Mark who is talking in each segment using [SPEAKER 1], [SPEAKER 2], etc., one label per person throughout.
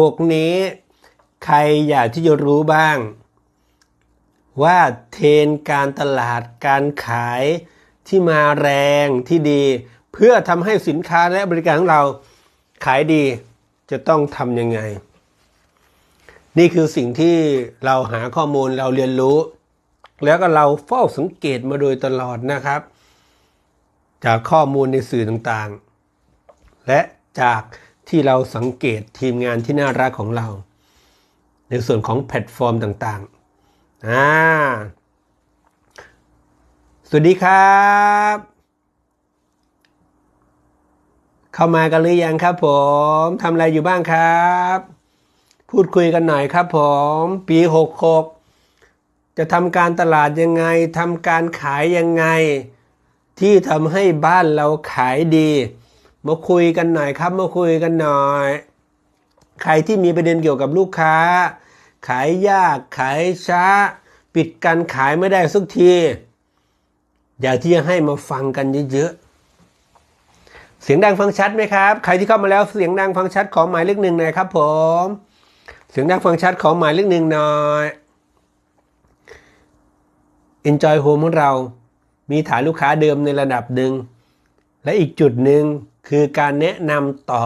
[SPEAKER 1] หกนี้ ใครอยากที่จะรู้บ้าง ว่าเทรนการตลาดการขายที่มาแรงที่ดี เพื่อทำให้สินค้าและบริการของเราขายดีจะต้องทำยังไง นี่คือสิ่งที่เราหาข้อมูลเราเรียนรู้ แล้วก็เราเฝ้าสังเกตมาโดยตลอดนะครับ จากข้อมูลในสื่อต่างๆ และจาก ที่เราสังเกตทีมงานที่น่ารักของเรา ในส่วนของแพลตฟอร์มต่างๆอ่าสวัสดีครับ เข้ามากันหรือยังครับผมทำอะไรอยู่บ้างครับ พูดคุยกันหน่อยครับผม ปี 66 จะทำการตลาดยังไงทำการขายยังไง ที่ทำให้บ้านเราขายดี มาคุยกันหน่อยครับมาคุยกันหน่อย ใครที่มีประเด็นเกี่ยวกับลูกค้า ขายยากขายช้า ปิดการขายไม่ได้สักที อยากที่จะให้มาฟังกันเยอะๆเสียงดังฟังชัดไหมครับ ใครที่เข้ามาแล้วเสียงดังฟังชัดของหมายเลขหนึ่งหน่อยครับ ผม เสียงดังฟังชัดของหมายเลขหนึ่งหน่อย Enjoy Home ของเรา มีฐานลูกค้าเดิมในระดับหนึ่งและอีกจุดหนึ่ง คือการแนะนำต่อ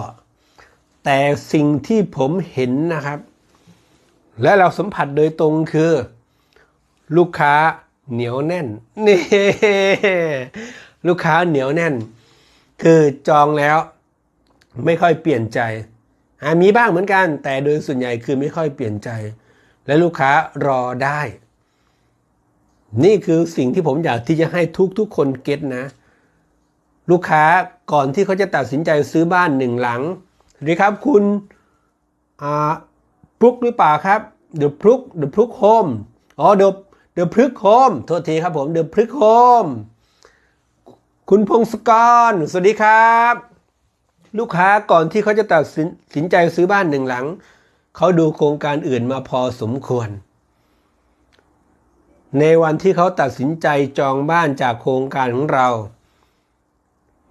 [SPEAKER 1] แต่สิ่งที่ผมเห็นนะครับ และเราสัมผัสโดยตรงคือ ลูกค้าเหนียวแน่นนี่ลูกค้าเหนียวแน่น คือจองแล้วไม่ค่อยเปลี่ยนใจมีบ้างเหมือนกัน แต่โดยส่วนใหญ่คือไม่ค่อยเปลี่ยนใจ และลูกค้ารอได้ นี่คือสิ่งที่ผมอยากที่จะให้ทุกๆคนเก็ตนะ ลูกค้าก่อนที่เขาจะตัดสินใจซื้อบ้านหนึ่งหลังสวัสดีครับคุณพลุกหรือเปล่าครับ The พลุก The พลุกโฮมอ๋อ The The พลึกโฮมโทษทีครับผม The พลึกโฮมคุณพงศกร สวัสดีครับ ลูกค้าก่อนที่เขาจะตัดสินใจซื้อบ้านหนึ่งหลัง เขาดูโครงการอื่นมาพอสมควร ในวันที่เขาตัดสินใจจองบ้านจากโครงการของเรา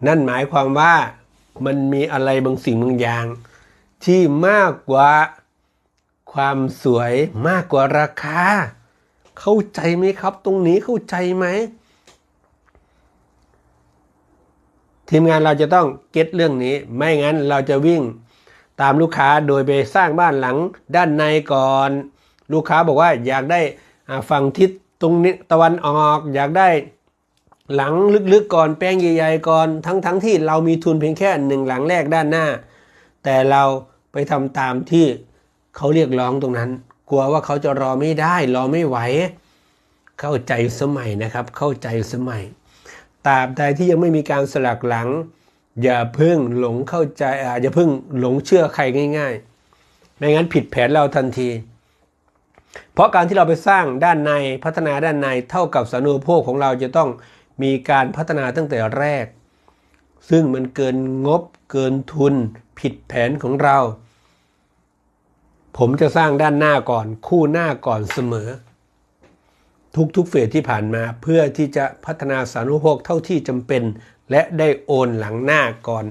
[SPEAKER 1] นั่นหมายความว่ามันมีอะไรบางสิ่งบางอย่าง ที่มากกว่าความสวยมากกว่าราคา เข้าใจไหมครับ ตรงนี้เข้าใจไหมทีมงานเราจะต้องเก็ตเรื่องนี้ ไม่งั้นเราจะวิ่งตามลูกค้าโดยไปสร้างบ้านหลังด้านในก่อน ลูกค้าบอกว่าอยากได้ฝั่งทิศตรงนี้ตะวันออก อยากได้ หลังลึกๆก่อนแป้งใหญ่ๆก่อนทั้งๆทที่เรามีทุนเพียงแค่หนึ่งหลังแรกด้านหน้า แต่เราไปทำตามที่เขาเรียกร้องตรงนั้น กลัวว่าเขาจะรอไม่ได้รอไม่ไหว เข้าใจสมัยนะครับ เข้าใจสมัยตราบใดที่ยังไม่มีการสลักหลัง อย่าเพิ่งหลงเข้าใจอาอย่าเพิ่งหลงเชื่อใครง่าย ๆ ไม่งั้นผิดแผนเราทันที เพราะการที่เราไปสร้างด้านในพัฒนาด้านในเท่ากับสานุโภคของเราจะต้อง มีการพัฒนาตั้งแต่แรก ซึ่งมันเกินงบเกินทุนผิดแผนของเรา ผมจะสร้างด้านหน้าก่อนคู่หน้าก่อนเสมอ ทุกๆเฟสที่ผ่านมาเพื่อที่จะพัฒนาสานุโภคเท่าที่จำเป็น และได้โอนหลังหน้าก่อน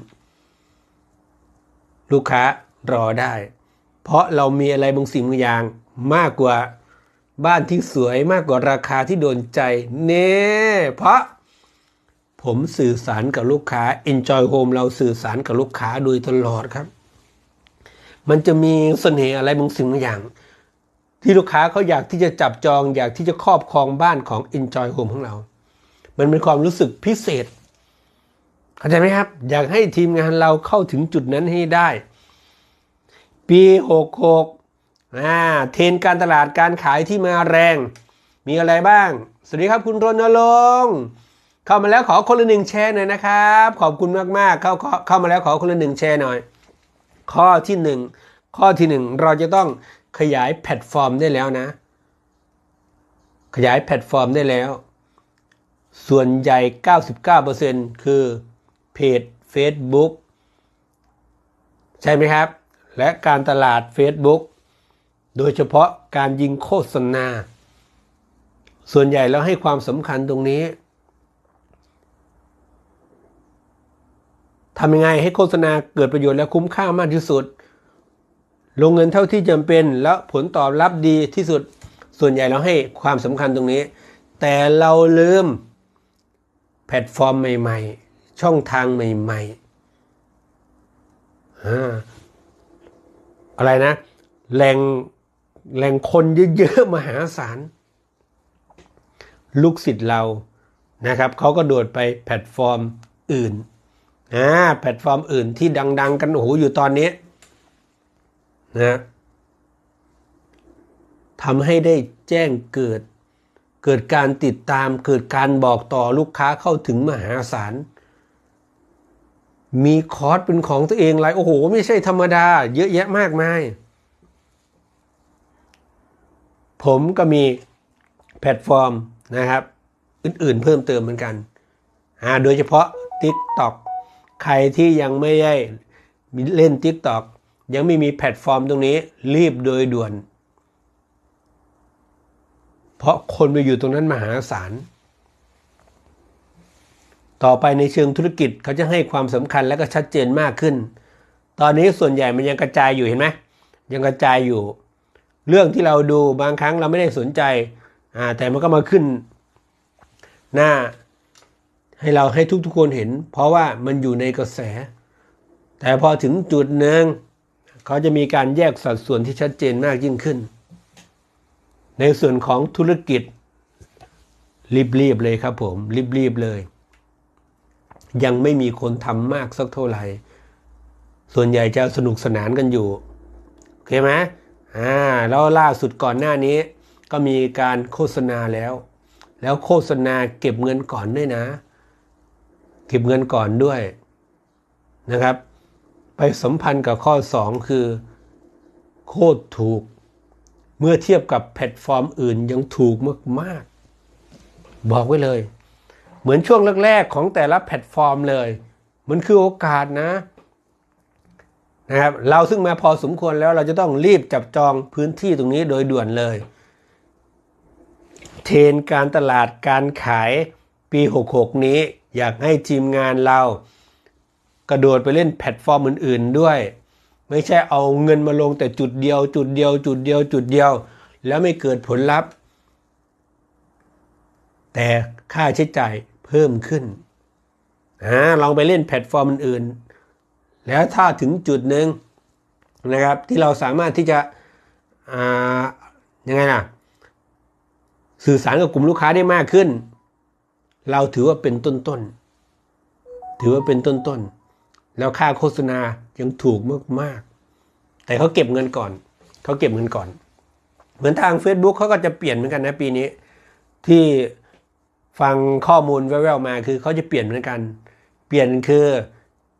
[SPEAKER 1] ลูกค้ารอได้ เพราะเรามีอะไรบางสิ่งบางอย่างมากกว่าบ้านที่สวยมากกว่าราคาที่โดนใจ เน่เพราะ ผมสื่อสารกับลูกค้า Enjoy Home เราสื่อสารกับลูกค้าโดยตลอดครับ มันจะมีเสน่ห์อะไรบางสิ่งบางอย่าง ที่ลูกค้าเขาอยากที่จะจับจองอยากที่จะครอบครองบ้านของ Enjoy Home ของเรา มันเป็นความรู้สึกพิเศษเข้าใจไหมครับ อยากให้ทีมงานเราเข้าถึงจุดนั้นให้ได้ ปี66อ่าเทรนการตลาดการขายที่มาแรง มีอะไรบ้าง สวัสดีครับคุณรณรงค์ เข้ามาแล้วขอคนละหนึ่งแชร์หน่อยนะครับ ขอบคุณมากๆเข้าเข้าเข้ามาแล้วขอคนละหนึ่งแชร์หน่อย ข้อที่หนึ่งข้อที่หนึ่งเราจะต้องขยายแพลตฟอร์มได้แล้วนะ ขยายแพลตฟอร์มได้แล้ว ส่วนใหญ่ 99%คือเพจ Facebook ใช่ไหมครับ และการตลาด Facebook โดยเฉพาะการยิงโฆษณา ส่วนใหญ่แล้วให้ความสำคัญตรงนี้ ทำยังไงให้โฆษณาเกิดประโยชน์และคุ้มค่ามากที่สุด ลงเงินเท่าที่จำเป็นแล้วผลตอบรับดีที่สุด ส่วนใหญ่เราให้ความสำคัญตรงนี้ แต่เราลืมแพลตฟอร์มใหม่ๆ ช่องทางใหม่ๆ อะไรนะแหล่งแหล่งคนเยอะๆ มหาศาล ลูกศิษย์เรานะครับเขาก็โดดไปแพลตฟอร์มอื่น อ่าแพลตฟอร์มอื่นที่ดัง ๆ กันโอ้โหอยู่ตอนนี้นะทำให้ได้แจ้งเกิด เกิดการติดตาม เกิดการบอกต่อลูกค้าเข้าถึงมหาศาล มีคอร์สเป็นของตัวเองหลยโอ้โห ไม่ใช่ธรรมดา เยอะแยะมากมาย ผมก็มีแพลตฟอร์มนะครับ อื่นๆเพิ่มเติมเหมือนกันอาโดยเฉพาะ TikTok ใครที่ยังไม่ได้เล่น TikTok ยังไม่มีแพลตฟอร์มตรงนี้ รีบโดยด่วน เพราะคนไปอยู่ตรงนั้นมหาศาล ต่อไปในเชิงธุรกิจเขาจะให้ความสำคัญและก็ชัดเจนมากขึ้น ตอนนี้ส่วนใหญ่มันยังกระจายอยู่เห็นไหมยังกระจายอยู่ เรื่องที่เราดูบางครั้งเราไม่ได้สนใจอ่าแต่มันก็มาขึ้น หน้า ให้เราให้ทุกๆคนเห็น เพราะว่ามันอยู่ในกระแส แต่พอถึงจุดหนึ่งเขาจะมีการแยกสัดส่วนที่ชัดเจนมากยิ่งขึ้น ในส่วนของธุรกิจ รีบๆเลยครับผมรีบๆเลย ยังไม่มีคนทำมากสักเท่าไหร่ ส่วนใหญ่จะสนุกสนานกันอยู่โอเคไหมอ่าแล้วล่าสุดก่อนหน้านี้ ก็มีการโฆษณาแล้ว แล้วโฆษณาเก็บเงินก่อนด้วยนะ เก็บเงินก่อนด้วยนะครับ ไปสัมพันธ์กับข้อ 2 คือ โคตรถูก เมื่อเทียบกับแพลตฟอร์มอื่นยังถูกมากๆ บอกไว้เลย เหมือนช่วงแรกๆของแต่ละแพลตฟอร์มเลย มันคือโอกาสนะนะครับเราซึ่งมาพอสมควรแล้วเราจะต้องรีบจับจองพื้นที่ตรงนี้โดยด่วนเลย เทรนการตลาดการขาย ปี 66 นี้อยากให้ทีมงานเรา กระโดดไปเล่นแพลตฟอร์มอื่น ๆ ด้วย ไม่ใช่เอาเงินมาลงแต่จุดเดียว จุดเดียว จุดเดียว จุดเดียว แล้วไม่เกิดผลลัพธ์ แต่ค่าใช้จ่ายเพิ่มขึ้นอ่าลองไปเล่นแพลตฟอร์มอื่นๆ แล้วถ้าถึงจุดหนึ่งนะครับ ที่เราสามารถที่จะอ่ายังไงล่ะ สื่อสารกับกลุ่มลูกค้าได้มากขึ้น เราถือว่าเป็นต้นๆถือว่าเป็นต้นๆแล้วค่าโฆษณายังถูกมากๆ แต่เขาเก็บเงินก่อน เขาเก็บเงินก่อน เหมือนทาง Facebook เขาก็จะเปลี่ยนเหมือนกันนะปีนี้ ที่ฟังข้อมูลแว่วๆมาคือเขาจะเปลี่ยนเหมือนกัน เปลี่ยนคือ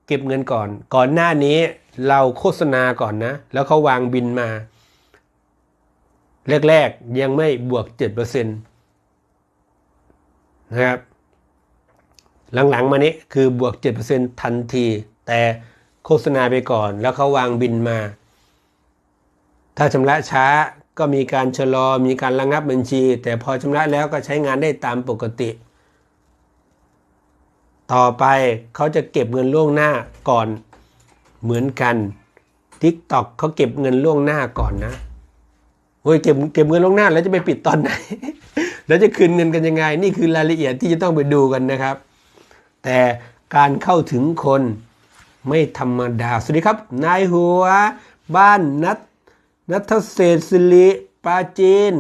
[SPEAKER 1] เก็บเงินก่อน ก่อนหน้านี้เราโฆษณาก่อนนะ แล้วเขาวางบินมา แรก ๆ ยังไม่บวก 7%นะครับ หลังๆ มานี้คือบวก 7%ทันที แต่โฆษณาไปก่อน แล้วเขาวางบินมา ถ้าชำระช้าก็มีการชะลอมีการระงับบัญชี แต่พอชำระแล้วก็ใช้งานได้ตามปกติ ต่อไปเขาจะเก็บเงินล่วงหน้าก่อนเหมือนกัน TikTok เขาเก็บเงินล่วงหน้าก่อนนะโอ้ยเก็บเก็บเงินล่วงหน้าแล้วจะไปปิดตอนไหน แล้วจะคืนเงินกันยังไง นี่คือรายละเอียดที่จะต้องไปดูกันนะครับ แต่การเข้าถึงคนไม่ธรรมดา สวัสดีครับ นายหัว บ้านนัทนัทเศรษฐ์สิริปราจีน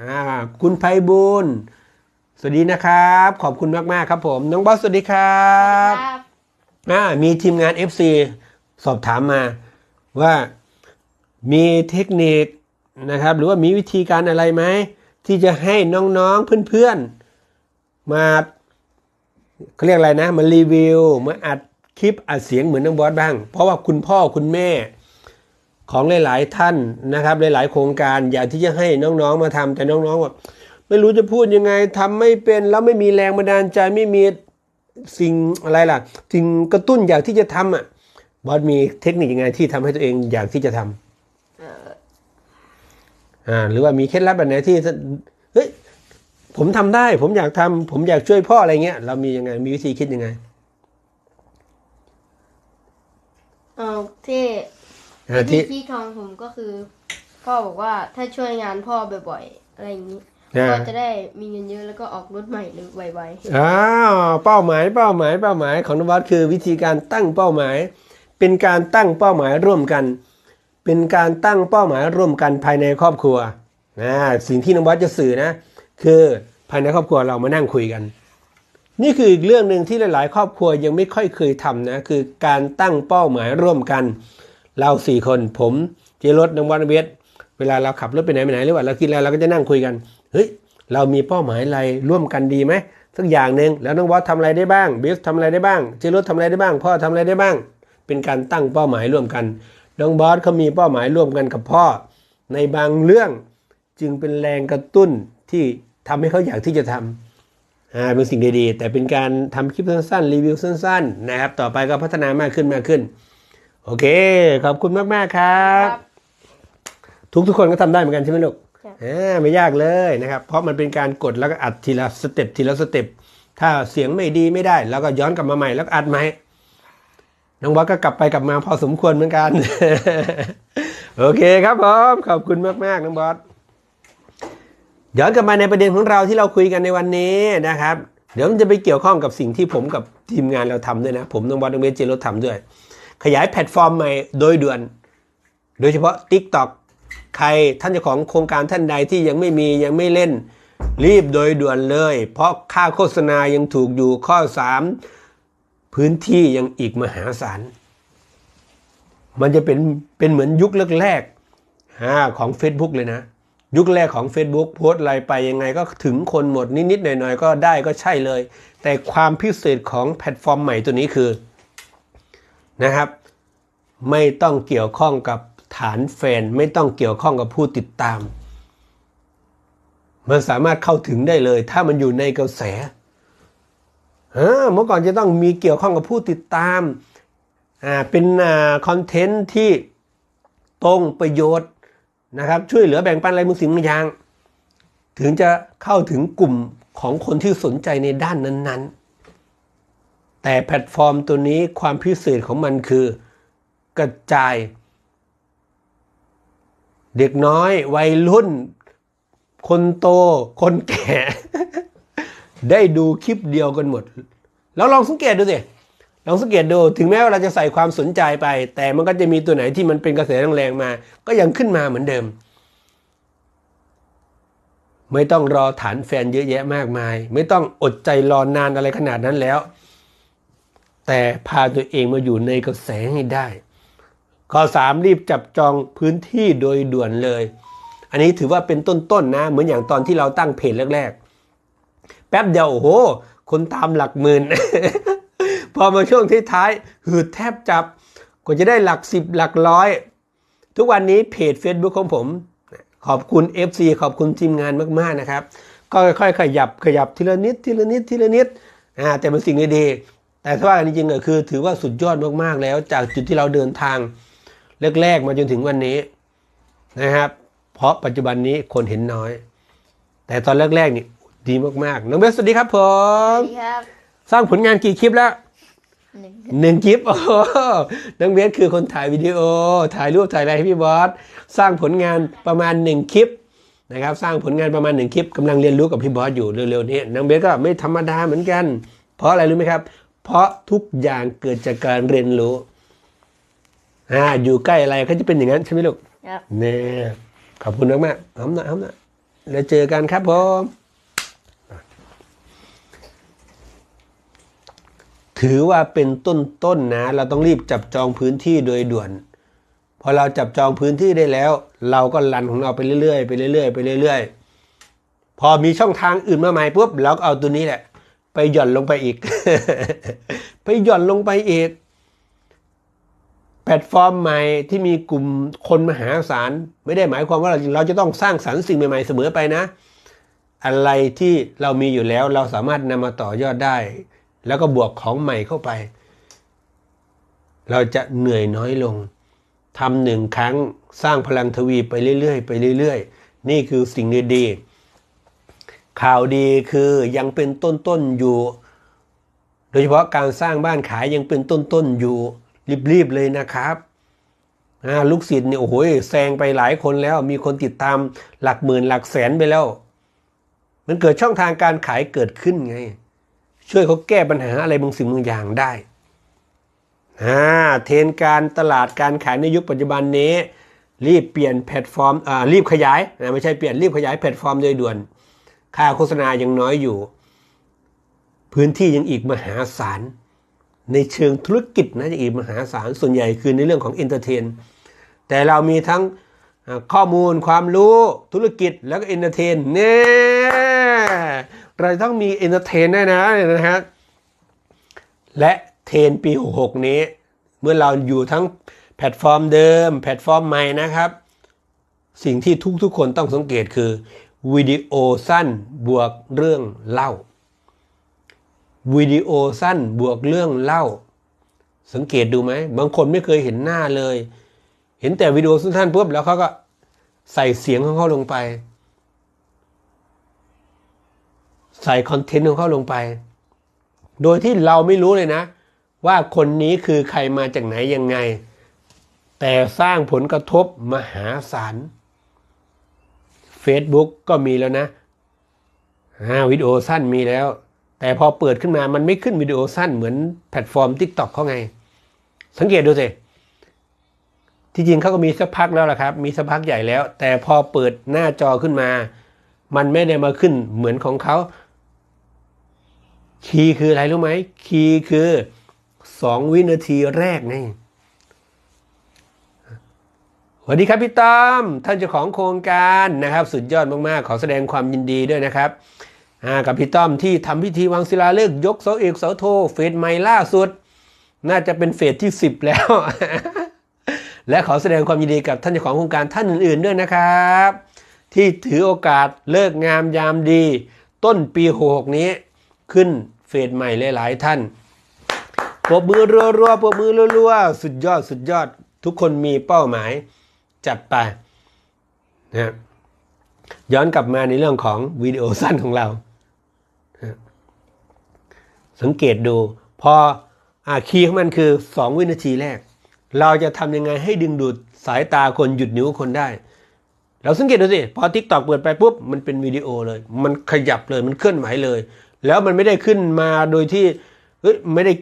[SPEAKER 1] อ่าคุณไพบูลย์สวัสดีนะครับ ขอบคุณมาก ๆ ครับผม น้องบอสสวัสดีครับ
[SPEAKER 2] ครับ
[SPEAKER 1] อ่ามีทีมงาน FC สอบถามมาว่ามีเทคนิคนะครับ หรือว่ามีวิธีการอะไรไหม ที่จะให้น้อง ๆ เพื่อน ๆ มา เขาเรียกอะไรนะ มารีวิว มาอัดคลิปอัดเสียงเหมือนน้องบอสบ้าง เพราะว่าคุณพ่อคุณแม่ของหลาย ๆ ท่านนะครับ หลาย ๆ โครงการอยากที่จะให้น้อง ๆ มาทำแต่น้องๆแบบไม่รู้จะพูดยังไงทำไม่เป็นแล้วไม่มีแรงบันดาลใจไม่มีสิ่งอะไรล่ะสิ่งกระตุ้นอยากที่จะทำอะบอสมีเทคนิคยังไงที่ทำให้ตัวเองอยากที่จะทำ
[SPEAKER 2] เอ่อ
[SPEAKER 1] อ่าหรือว่ามีเคล็ดลับแบบไหนที่เฮ้ย ผมทำได้ ผมอยากทำผมอยากช่วยพ่ออะไรเงี้ย เรามียังไง มีวิธีคิดยังไง
[SPEAKER 2] เอาที่
[SPEAKER 1] เออที่
[SPEAKER 2] ที่ที่ทองผมก็คือ พ่อบอกว่าถ้าช่วยงานพ่อบ่อยๆอะไรอย่างนี้
[SPEAKER 1] อ่า
[SPEAKER 2] พ่อจะได้มีเงินเยอะแล้วก็ออกรถใหม่หรือไว
[SPEAKER 1] อ้าวเป้าหมายเป้าหมายเป้าหมายของนวัดคือวิธีการตั้งเป้าหมาย เป็นการตั้งเป้าหมายร่วมกัน เป็นการตั้งเป้าหมายร่วมกันภายในครอบครัวนะสิ่งที่นวัดจะสื่อนะ คือภายในครอบครัวเรามานั่งคุยกัน นี่คืออีกเรื่องหนึ่งที่หลาย ๆ ครอบครัวยังไม่ค่อยเคยทำนะคือการตั้งเป้าหมายร่วมกัน เราสี่คนผมเจรถนวัดเวทเวลาเราขับรถไปไหนไปไหนหรือว่าเรากินอะไรเราก็จะนั่งคุยกันเฮ้ยเรามีเป้าหมายอะไรร่วมกันดีไหมสักอย่างหนึ่งแล้วน้องวอสทำอะไรได้บ้างเบสทำอะไรได้บ้างเจรถทำอะไรได้บ้าง พ่อทำอะไรได้บ้าง เป็นการตั้งเป้าหมายร่วมกันน้องบอสเขามีเป้าหมายร่วมกันกับพ่อ ในบางเรื่องจึงเป็นแรงกระตุ้นที่ ทำให้เขาอยากที่จะทำอ่าเป็นสิ่งดีๆ แต่เป็นการทำคลิปสั้นๆ รีวิวสั้น ๆ นะครับ ต่อไปก็พัฒนามากขึ้นมากขึ้น โอเค ขอบคุณมากๆครั
[SPEAKER 2] ๆ
[SPEAKER 1] บทุกทุกๆคนก็ทำได้เหมือนกันใช่ไหมลูก
[SPEAKER 2] ครับ
[SPEAKER 1] อ่าไม่ยากเลยนะครับ เพราะมันเป็นการกดแล้วก็อัดทีละสเต็ปทีละสเต็ปถ้าเสียงไม่ดีไม่ได้เราก็ย้อนกลับมาใหม่แล้วก็อัดใหม่น้องวัดก็กลับไปกลับมาพอสมควรเหมือนกัน โอเคครับผมขอบคุณมาก ๆ น้องบอส ย้อนกลับมาในประเด็นของเราที่เราคุยกันในวันนี้นะครับ เดี๋ยวมันจะไปเกี่ยวข้องกับสิ่งที่ผมกับทีมงานเราทำด้วยนะ ผมน้องบอสน้องเบสเจรถทำด้วย ขยายแพลตฟอร์มใหม่โดยด่วน โดยเฉพาะ TikTok ใครท่านเจ้าของโครงการท่านใดที่ยังไม่มียังไม่เล่น รีบโดยด่วนเลย เพราะค่าโฆษณายังถูกอยู่ข้อ 3 พื้นที่ยังอีกมหาศาลมันจะเป็นเป็นเหมือนยุคแรกๆของ Facebook เลยนะ ยุคแรกของ Facebook โพสต์อะไรไปยังไงก็ถึงคนหมดนิดๆหน่อยๆ ก็ได้ก็ใช่เลย แต่ความพิเศษของแพลตฟอร์มใหม่ตัวนี้คือนะครับ ไม่ต้องเกี่ยวข้องกับฐานแฟน ไม่ต้องเกี่ยวข้องกับผู้ติดตาม มันสามารถเข้าถึงได้เลย ถ้ามันอยู่ในกระแสเมื่อก่อนจะต้องมีเกี่ยวข้องกับผู้ติดตาม เป็นคอนเทนต์ที่ตรงประโยชน์ นะครับช่วยเหลือแบ่งปันอะไรบางสิ่งบางอย่าง ถึงจะเข้าถึงกลุ่มของคนที่สนใจในด้านนั้นๆ แต่แพลตฟอร์มตัวนี้ความพิเศษของมันคือกระจาย เด็กน้อยวัยรุ่น คนโต คนแก่ ได้ดูคลิปเดียวกันหมด แล้วลองสังเกตดูสิ ลองสังเกตดูถึงแม้ว่าเราจะใส่ความสนใจไป แต่มันก็จะมีตัวไหนที่มันเป็นกระแสแรงๆมา ก็ยังขึ้นมาเหมือนเดิม ไม่ต้องรอฐานแฟนเยอะแยะมากมาย ไม่ต้องอดใจรอนานอะไรขนาดนั้นแล้ว แต่พาตัวเองมาอยู่ในกระแสให้ได้ ข้อสามรีบจับจองพื้นที่โดยด่วนเลย อันนี้ถือว่าเป็นต้นๆนนะ เหมือนอย่างตอนที่เราตั้งเพจแรกๆ แป๊บเดียวโอ้โหคนตามหลักหมื่น พอมาช่วงที่ท้ายหืดแทบจับกว่าจะได้หลักสิบหลักร้อย ทุกวันนี้เพจ Facebook ของผม ขอบคุณ FC ขอบคุณทีมงานมาก ๆ นะครับ ก็ค่อยๆขยับขยับทีละนิดทีละนิดทีละนิดอ่าแต่เป็นสิ่งดีๆแต่ถ้าว่ากันจริงๆก็คือ ถือว่าสุดยอดมากๆแล้ว จากจุดที่เราเดินทางแรกๆมาจนถึงวันนี้นะครับ เพราะปัจจุบันนี้คนเห็นน้อย แต่ตอนแรกๆนี่ดีมากๆน้องเบสสวัสดีครับผ
[SPEAKER 2] ส
[SPEAKER 1] ม
[SPEAKER 2] วัสดีครับ
[SPEAKER 1] สร้างผลงานกี่คลิปแล้ว
[SPEAKER 2] หนึ่ง
[SPEAKER 1] หนึ่งคลิปโอ้โหน้องเบสคือคนถ่ายวิดีโอ ถ่ายรูปถ่ายอะไรให้พี่บอส สร้างผลงานประมาณหนึ่งคลิปนะครับ สร้างผลงานประมาณหนึ่งคลิปกำลังเรียนรู้กับพี่บอสอยู่เร็วๆนี้น้องเบสก็ไม่ธรรมดาเหมือนกัน เพราะอะไรรู้ไหมครับ เพราะทุกอย่างเกิดจากการเรียนรู้อ่าอยู่ใกล้อะไรก็จะเป็นอย่างนั้นใช่ไหมลูก
[SPEAKER 2] ครับ
[SPEAKER 1] เนี่ยขอบคุณมากมากๆหอมหน่อยหอมหน่อยแล้วเจอกันครับผม ถือว่าเป็นต้นๆนนะ เราต้องรีบจับจองพื้นที่โดยด่วน พอเราจับจองพื้นที่ได้แล้ว เราก็รันของเราไปเรื่อยๆไปเรื่อยๆไปเรื่อยๆ พอมีช่องทางอื่นมาใหม่ปุ๊บเราก็เอาตัวนี้แหละ ไปหย่อนลงไปอีก ไปหย่อนลงไปอีก แพลตฟอร์มใหม่ที่มีกลุ่มคนมหาศาลไม่ได้หมายความว่าเราเราจะต้องสร้างสรรค์สิ่งใหม่ๆเสมอไปนะ อะไรที่เรามีอยู่แล้วเราสามารถนำมาต่อยอดได้ แล้วก็บวกของใหม่เข้าไป เราจะเหนื่อยน้อยลงทำหนึ่งครั้งสร้างพลังทวีไปเรื่อยๆไปเรื่อยๆ นี่คือสิ่งดีๆข่าวดีคือยังเป็นต้นๆอยู่ โดยเฉพาะการสร้างบ้านขายยังเป็นต้นๆอยู่รีบๆเลยนะครับลูกศิษย์เนี่ยโอ้โหแซงไปหลายคนแล้วมีคนติดตามหลักหมื่นหลักแสนไปแล้ว มันเกิดช่องทางการขายเกิดขึ้นไง ช่วยเขาแก้ปัญหาอะไรบางสิ่งบางอย่างได้อ่าเทรนการตลาดการขายในยุคปัจจุบันนี้ รีบเปลี่ยนแพลตฟอร์มอ่ารีบขยายนะไม่ใช่เปลี่ยนรีบขยายแพลตฟอร์มโดยด่วน ค่าโฆษณายังน้อยอยู่ พื้นที่ยังอีกมหาศาลในเชิงธุรกิจนะยังอีกมหาศาลส่วนใหญ่คือในเรื่องของเอนเตอร์เทนแต่เรามีทั้งข้อมูลความรู้ธุรกิจแล้วก็เอนเตอร์เทนเนี่ย เราต้องมีเอนเตอร์เทนได้นะนะฮะและเทนปี 66 นี้ เมื่อเราอยู่ทั้งแพลตฟอร์มเดิม แพลตฟอร์มใหม่นะครับ สิ่งที่ทุกๆคนต้องสังเกตคือวิดีโอสั้นบวกเรื่องเล่าวิดีโอสั้นบวกเรื่องเล่า สังเกตดูไหม บางคนไม่เคยเห็นหน้าเลย เห็นแต่วิดีโอสั้นๆปุ๊บแล้วเขาก็ใส่เสียงของเขาลงไป ใส่คอนเทนต์ของเขาลงไป โดยที่เราไม่รู้เลยนะ ว่าคนนี้คือใครมาจากไหนยังไง แต่สร้างผลกระทบมหาศาล Facebook ก็มีแล้วนะวิดีโอสั้นมีแล้ว แต่พอเปิดขึ้นมามันไม่ขึ้นวิดีโอสั้นเหมือนแพลตฟอร์ม TikTok เขาไง สังเกตดูสิที่จริงเขาก็มีสักพักแล้วล่ะครับ มีสักพักใหญ่แล้ว แต่พอเปิดหน้าจอขึ้นมา มันไม่ได้มาขึ้นเหมือนของเขา คีย์คืออะไรรู้ไหมคีย์คือสองวินาทีแรกไงสวัสดีครับพี่ต้อมท่านเจ้าของโครงการนะครับ สุดยอดมากๆ ขอแสดงความยินดีด้วยนะครับกับพี่ต้อมที่ทำพิธีวางศิลาฤกษ์ยกเสาเอกเสาโทเฟสใหม่ล่าสุด น่าจะเป็นเฟสที่ 10 แล้ว และขอแสดงความยินดีกับท่านเจ้าของโครงการท่านอื่น ๆด้วยนะครับ ที่ถือโอกาสเลิกงามยามดี ต้นปี66นี้ขึ้น เฟสใหม่หลายๆท่านปรบมือรัวๆปรบมือรัวๆสุดยอดสุดยอด ทุกคนมีเป้าหมายจัดไปนะย้อนกลับมาในเรื่องของวิดีโอสั้นของเรานะสังเกตดู พออคีย์ของมันคือ 2 วินาทีแรก เราจะทำยังไงให้ดึงดูดสายตาคนหยุดนิ้วคนได้ เราสังเกตดูสิ พอ t ิ k t o k เปิดไปปุ๊บ มันเป็นวิดีโอเลย มันขยับเลยมันเคลื่อนไหวเลย แล้วมันไม่ได้ขึ้นมาโดยที่เฮ้ยไม่ได้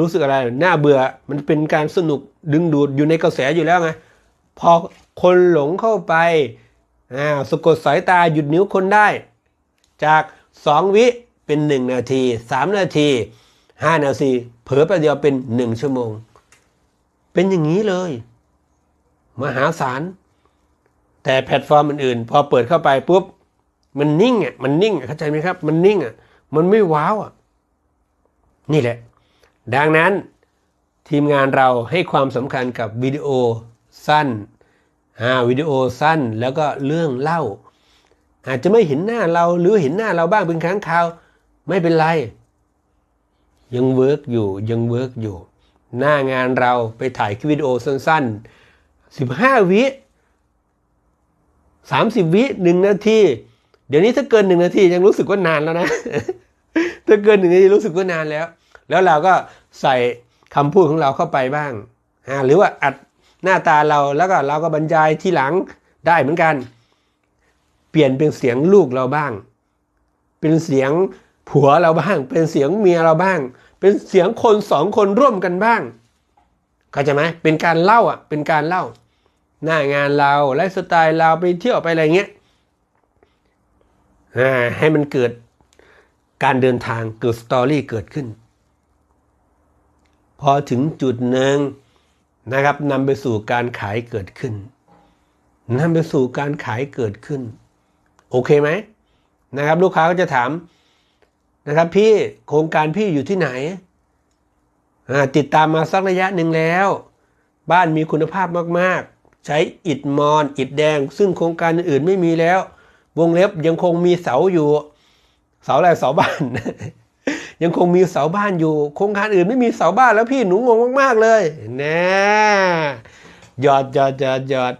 [SPEAKER 1] รู้สึกอะไรน่าเบื่อมันเป็นการสนุกดึงดูดอยู่ในกระแสอยู่แล้วไงพอคนหลงเข้าไปอ่าสะกดสายตาหยุดนิ้วคนได้ จาก 2 วิเป็น 1 นาที 3 นาที 5 นาทีเผลอไปเดียวเป็น 1 ชั่วโมง เป็นอย่างนี้เลย มหาศาลแต่แพลตฟอร์มอื่นๆ พอเปิดเข้าไปปุ๊บมันนิ่งอะมันนิ่งอะเข้าใจไหมครับ มันนิ่งอะ มันไม่ว้าวอะ นี่แหละ ดังนั้นทีมงานเราให้ความสำคัญกับวิดีโอสั้นอ่าวิดีโอสั้นแล้วก็เรื่องเล่า อาจจะไม่เห็นหน้าเราหรือเห็นหน้าเราบ้างเป็นครั้งคราว ไม่เป็นไร ยังเวิร์กอยู่ยังเวิร์กอยู่ หน้างานเราไปถ่ายคลิปวิดีโอสั้นๆ 15 วิ30 วิหนึ่งนาที เดี๋ยวนี้ถ้าเกินหนึ่งนาทียังรู้สึกว่านานแล้วนะ ถ้าเกินหนึ่งนาทีรู้สึกว่านานแล้ว แล้วเราก็ใส่คำพูดของเราเข้าไปบ้างอ่าหรือว่าอัดหน้าตาเราแล้วก็เราก็บรรยายที่หลังได้เหมือนกัน เปลี่ยนเป็นเสียงลูกเราบ้าง เป็นเสียงผัวเราบ้าง เป็นเสียงเมียเราบ้าง เป็นเสียงคนสองคนร่วมกันบ้างเข้าใจไหมเป็นการเล่าอะเป็นการเล่า หน้างานเราไลฟ์สไตล์เราไปเที่ยวไปอะไรเงี้ยให้มันเกิด การเดินทางเกิดสตอรี่เกิดขึ้น พอถึงจุดหนึ่งนะครับนำไปสู่การขายเกิดขึ้นนำไปสู่การขายเกิดขึ้น โอเคไหมนะครับ ลูกค้าก็จะถามนะครับ พี่โครงการพี่อยู่ที่ไหน ติดตามมาสักระยะหนึ่งแล้ว บ้านมีคุณภาพมากๆ ใช้อิฐมอนอิฐแดง ซึ่งโครงการอื่นไม่มีแล้ว วงเล็บยังคงมีเสาอยู่ เสาอะไรเสาบ้าน ยังคงมีเสาบ้านอยู่ โครงการอื่นไม่มีเสาบ้านแล้วพี่หนูงงมากๆเลยแน่หยอดหยอดหยอดหยอด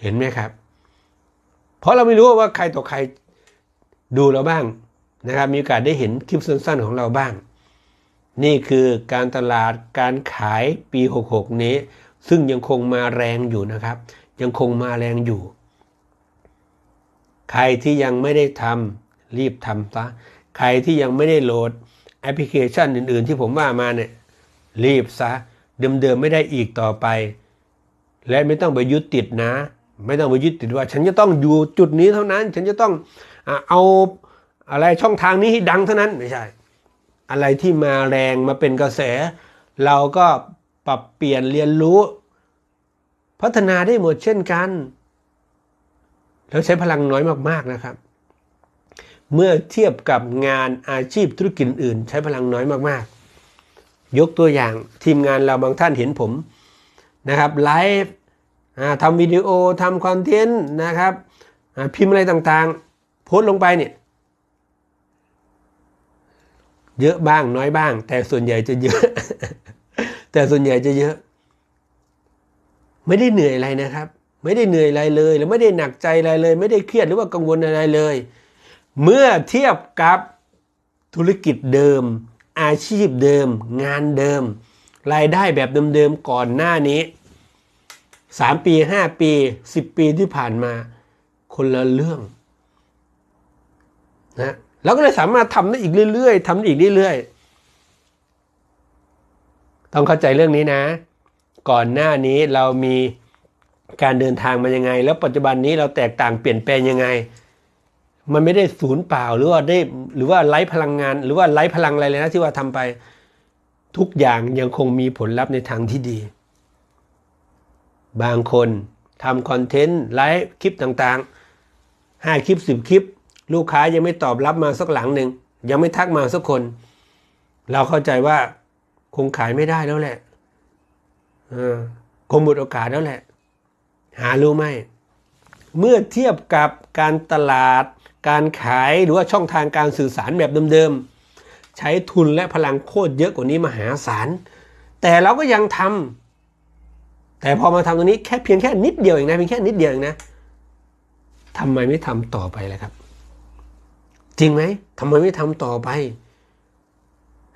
[SPEAKER 1] เห็นไหมครับ เพราะเราไม่รู้ว่าใครต่อใครดูเราบ้างนะครับ มีโอกาสได้เห็นคลิปสั้นๆของเราบ้าง นี่คือการตลาดการขายปี 66 นี้ ซึ่งยังคงมาแรงอยู่นะครับ ยังคงมาแรงอยู่ ใครที่ยังไม่ได้ทำ รีบทำซะใครที่ยังไม่ได้โหลดแอปพลิเคชันอื่น ๆ ที่ผมว่ามาเนี่ยรีบซะเดิมๆไม่ได้อีกต่อไป และไม่ต้องไปยึดติดนะ ไม่ต้องไปยึดติดว่า ฉันจะต้องอยู่จุดนี้เท่านั้น ฉันจะต้องอเอาอะไรช่องทางนี้ให้ดังเท่านั้นไม่ใช่ อะไรที่มาแรงมาเป็นกระแส เราก็ปรับเปลี่ยนเรียนรู้ พัฒนาได้หมดเช่นกัน แล้วใช้พลังน้อยมากๆนะครับ เมื่อเทียบกับงานอาชีพธุรกิจอื่น ใช้พลังน้อยมากๆ ยกตัวอย่างทีมงานเราบางท่านเห็นผมนะครับไลฟ์ทำวิดีโอทำคอนเทนต์นะครับพิมพ์อะไรต่างๆ โพสต์ลงไปเนี่ยเยอะบ้างน้อยบ้าง แต่ส่วนใหญ่จะเยอะ แต่ส่วนใหญ่จะเยอะ ไม่ได้เหนื่อยอะไรนะครับ ไม่ได้เหนื่อยอะไรเลย แล้วไม่ได้หนักใจอะไรเลย ไม่ได้เครียดหรือว่ากังวลอะไรเลย เมื่อเทียบกับธุรกิจเดิม อาชีพเดิม งานเดิม รายได้แบบเดิมๆก่อนหน้านี้สามปีห้าปีสิบปีที่ผ่านมาคนละเรื่องนะเราก็เลยสามารถทำได้อีกเรื่อยๆทำได้อีกเรื่อยๆ ต้องเข้าใจเรื่องนี้นะ ก่อนหน้านี้เรามีการเดินทางมายังไง แล้วปัจจุบันนี้เราแตกต่างเปลี่ยนแปลงยังไง มันไม่ได้ศูนย์เปล่าหรือว่าได้หรือว่าไร้พลังงาน หรือว่าไร้พลังอะไรเลยนะที่ว่าทำไปทุกอย่างยังคงมีผลลัพธ์ในทางที่ดี บางคนทำคอนเทนต์ไลฟ์คลิปต่างๆห้คลิปสิบคลิป ลูกค้ายังไม่ตอบรับมาสักหลังหนึ่งยังไม่ทักมาสักคน เราเข้าใจว่าคงขายไม่ได้แล้วแหละคงหมดโอกาสแล้วแหละ หารู้ไหม เมื่อเทียบกับการตลาด การขายหรือว่าช่องทางการสื่อสารแบบเดิมๆ ใช้ทุนและพลังโคตรเยอะกว่านี้มหาศาล แต่เราก็ยังทำแต่พอมาทำตรงนี้แค่เพียงแค่นิดเดียวเองนะเพียงแค่นิดเดียวเองนะทำไมไม่ทำต่อไปล่ะครับ จริงไหมทำไมไม่ทำต่อไป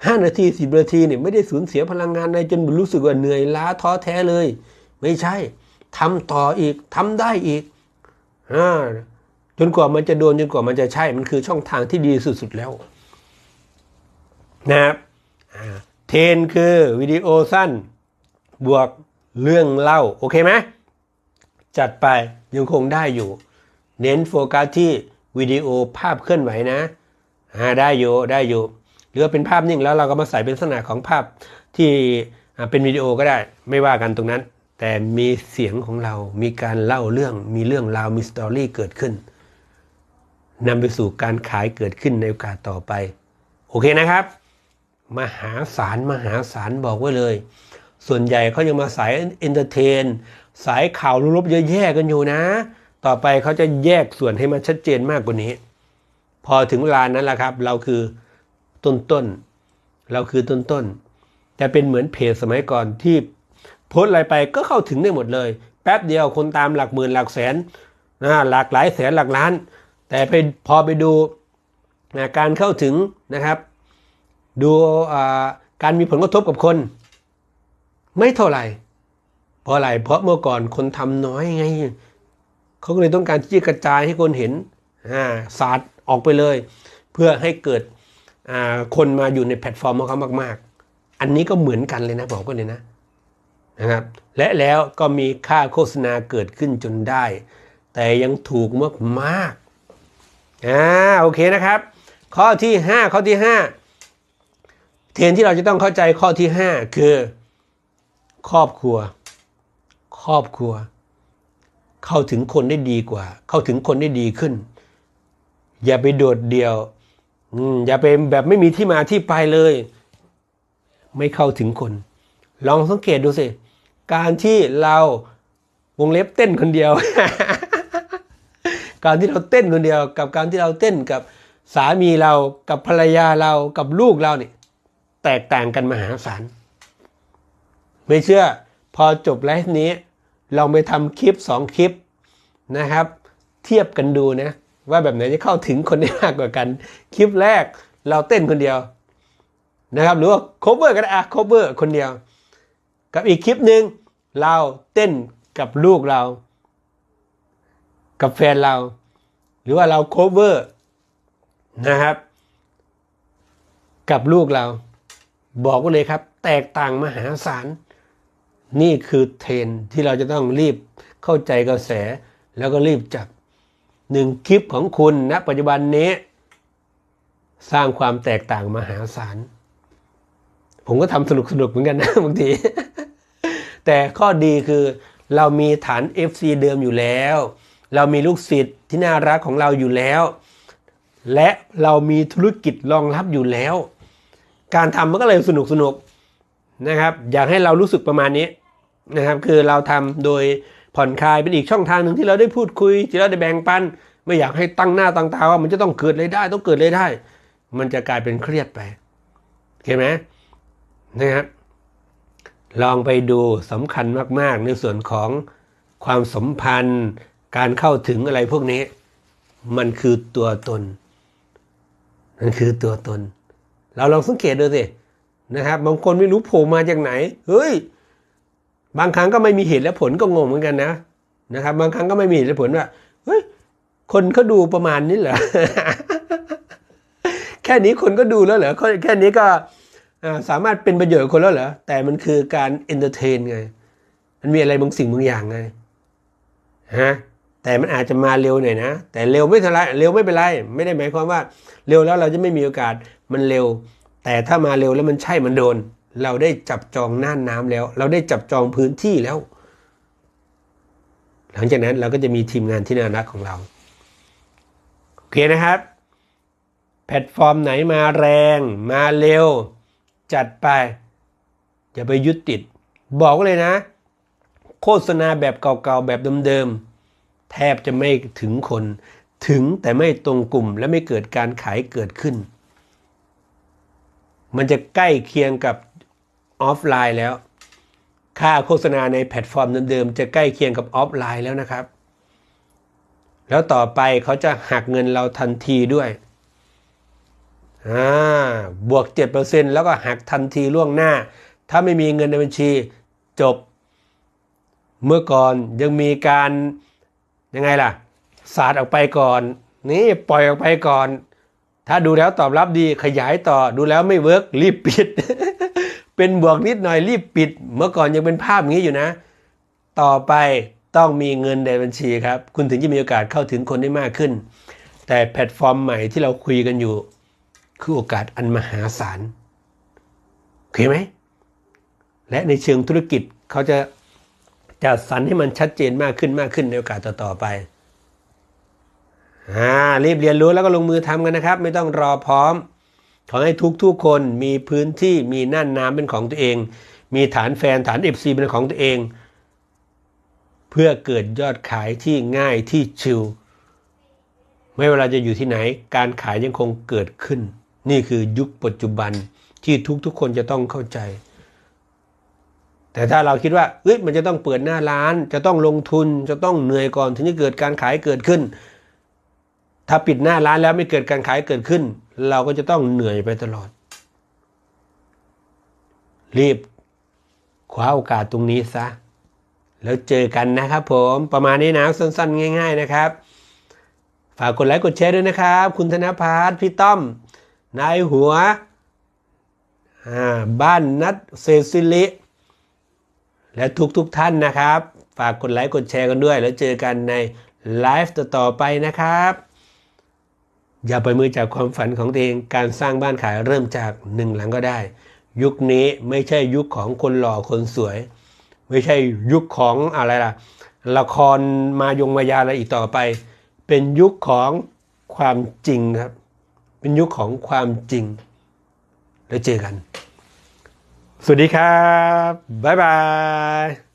[SPEAKER 1] ห้านาทีสิบนาทีเนี่ยไม่ได้สูญเสียพลังงานในจนรู้สึกว่าเหนื่อยล้าท้อแท้เลย ไม่ใช่ทำต่ออีกทำได้อีกอา จนกว่ามันจะโดนจนกว่ามันจะใช่มันคือช่องทางที่ดีสุดๆแล้วนะครับเทนคือวิดีโอสั้น บวกเรื่องเล่า โอเคไหมจัดไปยังคงได้อยู่ เน้นโฟกัสที่วิดีโอภาพเคลื่อนไหวนะอ่าได้อยู่ได้อยู่ หรือว่าเป็นภาพนิ่งแล้วเราก็มาใส่เป็นลักษณะของภาพที่เป็นวิดีโอก็ได้ ไม่ว่ากันตรงนั้น แต่มีเสียงของเรา มีการเล่าเรื่อง มีเรื่องราว มีสตอรี่เกิดขึ้น นำไปสู่การขายเกิดขึ้นในโอกาสต่อไป โอเคนะครับ มหาศาลมหาศาลบอกไว้เลย ส่วนใหญ่เขายังมาสายเอนเตอร์เทน สายข่าวลบเยอะแยะกันอยู่นะ ต่อไปเขาจะแยกส่วนให้มันชัดเจนมากกว่านี้ พอถึงเวลานั้นแหละครับ เราคือต้นต้น เราคือต้นต้น จะเป็นเหมือนเพจสมัยก่อนที่โพสต์อะไรไปก็เข้าถึงได้หมดเลย แป๊บเดียวคนตามหลักหมื่นหลักแสนนะหลากหลายแสนหลักล้าน แต่ไปพอไปดูนะการเข้าถึงนะครับ ดูการมีผลกระทบกับคน ไม่เท่าไหร่ เพราะอะไรเพราะเมื่อก่อนคนทำน้อยไงเขาก็เลยต้องการที่จะกระจายให้คนเห็นอ่าสาดออกไปเลย เพื่อให้เกิดคนมาอยู่ในแพลตฟอร์มของเขามาก ๆ อันนี้ก็เหมือนกันเลยนะบอกก็เลยนะนะครับ และแล้วก็มีค่าโฆษณาเกิดขึ้นจนได้ แต่ยังถูกมากมากๆ อ่าโอเคนะครับ ข้อที่ 5 ข้อที่ 5 เทรนที่เราจะต้องเข้าใจข้อที่ 5 คือ ครอบครัว ครอบครัว เข้าถึงคนได้ดีกว่า เข้าถึงคนได้ดีขึ้น อย่าไปโดดเดี่ยวอืมอย่าไปแบบไม่มีที่มาที่ไปเลย ไม่เข้าถึงคน ลองสังเกตดูสิ การที่เราวงเล็บเต้นคนเดียว การที่เราเต้นคนเดียว กับการที่เราเต้นกับสามีเรากับภรรยาเรากับลูกเราเนี่ยแตกต่างกันมหาศาลไม่เชื่อพอจบไลฟ์นี้ เราไปทำคลิปสองคลิปนะครับ เทียบกันดูนะ ว่าแบบไหนจะเข้าถึงคนได้มากกว่ากัน คลิปแรกเราเต้นคนเดียวนะครับ หรือว่า cover ก็ได้อะ cover คนเดียว กับอีกคลิปหนึ่งเราเต้นกับลูกเรา กับแฟนเรา หรือว่าเราโคเวอร์นะครับ กับลูกเรา บอกไว้เลยครับ แตกต่างมหาศาล นี่คือเทรนที่เราจะต้องรีบเข้าใจกระแสแล้วก็รีบจับหนึ่งคลิปของคุณณปัจจุบันนี้ สร้างความแตกต่างมหาศาล ผมก็ทำสนุกสนุกเหมือนกันนะบางที แต่ข้อดีคือเรามีฐาน FC เดิมอยู่แล้ว เรามีลูกศิษย์ที่น่ารักของเราอยู่แล้ว และเรามีธุรกิจรองรับอยู่แล้ว การทำมันก็เลยสนุกสนุกนะครับ อยากให้เรารู้สึกประมาณนี้นะครับ คือเราทำโดยผ่อนคลายเป็นอีกช่องทางหนึ่งที่เราได้พูดคุยที่เราได้แบ่งปัน ไม่อยากให้ตั้งหน้าตั้งตาว่ามันจะต้องเกิดเลยได้ ต้องเกิดเลยได้ มันจะกลายเป็นเครียดไปเห็นไหมนะครับลองไปดูสำคัญมาก ๆ ในส่วนของความสัมพันธ์ การเข้าถึงอะไรพวกนี้ มันคือตัวตน มันคือตัวตน เราลองสังเกตดูสินะครับบางคนไม่รู้โผล่มาจากไหน เฮ้ย บางครั้งก็ไม่มีเหตุและผลก็งงเหมือนกันนะนะครับ บางครั้งก็ไม่มีเหตุและผลว่าเฮ้ยคนเขาดูประมาณนี้เหรอแค่นี้คนก็ดูแล้วเหรอแค่นี้ก็สามารถเป็นประโยชน์คนแล้วเหรอแต่มันคือการเอนเตอร์เทนไง มันมีอะไรบางสิ่งบางอย่างไงฮะ แต่มันอาจจะมาเร็วหน่อยนะ แต่เร็วไม่เท่าไรเร็วไม่เป็นไร ไม่ได้หมายความว่า เร็วแล้วเราจะไม่มีโอกาสมันเร็ว แต่ถ้ามาเร็วแล้วมันใช่มันโดน เราได้จับจองน่านน้ำแล้ว เราได้จับจองพื้นที่แล้ว หลังจากนั้นเราก็จะมีทีมงานที่น่ารักของเราโอเคนะครับ แพลตฟอร์มไหนมาแรง มาเร็ว จัดไปอย่าไปยึดติด บอกเลยนะ โฆษณาแบบเก่าๆแบบเดิมๆ แทบจะไม่ถึงคน ถึงแต่ไม่ตรงกลุ่มและไม่เกิดการขายเกิดขึ้น มันจะใกล้เคียงกับออฟไลน์แล้ว ค่าโฆษณาในแพลตฟอร์มเดิมๆจะใกล้เคียงกับออฟไลน์แล้วนะครับ แล้วต่อไปเขาจะหักเงินเราทันทีด้วยอ่าบวก 7%แล้วก็หักทันทีล่วงหน้า ถ้าไม่มีเงินในบัญชีจบ เมื่อก่อนยังมีการ ยังไงล่ะสาดออกไปก่อน นี่ปล่อยออกไปก่อน ถ้าดูแล้วตอบรับดีขยายต่อดูแล้วไม่เวิร์กรีบปิด เป็นบวกนิดหน่อยรีบปิด เมื่อก่อนยังเป็นภาพอย่างนี้อยู่นะ ต่อไปต้องมีเงินในบัญชีครับ คุณถึงจะมีโอกาสเข้าถึงคนได้มากขึ้น แต่แพลตฟอร์มใหม่ที่เราคุยกันอยู่ คือโอกาสอันมหาศาลโอเคไหมและในเชิงธุรกิจเขาจะ จัดสรรให้มันชัดเจนมากขึ้นมากขึ้นในโอกาสต่อๆไปอ่ารีบเรียนรู้แล้วก็ลงมือทำกันนะครับ ไม่ต้องรอพร้อม ขอให้ทุกๆคนมีพื้นที่มีน่านน้ำเป็นของตัวเอง มีฐานแฟนฐาน FC เป็นของตัวเอง เพื่อเกิดยอดขายที่ง่ายที่ชิลไม่เว่าเราจะอยู่ที่ไหน การขายยังคงเกิดขึ้น นี่คือยุคปัจจุบันที่ทุกๆคนจะต้องเข้าใจ แต่ถ้าเราคิดว่าเอ้ยมันจะต้องเปิดหน้าร้าน จะต้องลงทุนจะต้องเหนื่อยก่อนถึงจะเกิดการขายเกิดขึ้น ถ้าปิดหน้าร้านแล้วไม่เกิดการขายเกิดขึ้น เราก็จะต้องเหนื่อยไปตลอด รีบคว้าโอกาสตรงนี้ซะแล้วเจอกันนะครับผมประมาณนี้นะสั้นๆ ง่าย ๆนะครับ ฝากกดไลค์กดแชร์ด้วยนะครับ คุณธนพัฒน์พี่ต้อมนายหัวบ้านนัดเซซิลิ และทุกๆทท่านนะครับ ฝากกดไลค์กดแชร์กันด้วย แล้วเจอกันในไลฟ์ต่อๆไปนะครับ อย่าไปมือจากความฝันของตัวเองการสร้างบ้านขายเริ่มจากหนึ่งหลังก็ได้ ยุคนี้ไม่ใช่ยุคของคนหล่อคนสวย ไม่ใช่ยุคของอะไรล่ะ ละครมายงมายาอะไรอีกต่อไป เป็นยุคของความจริงครับ เป็นยุคของความจริง แล้วเจอกัน สวัสดีครับ บ๊ายบาย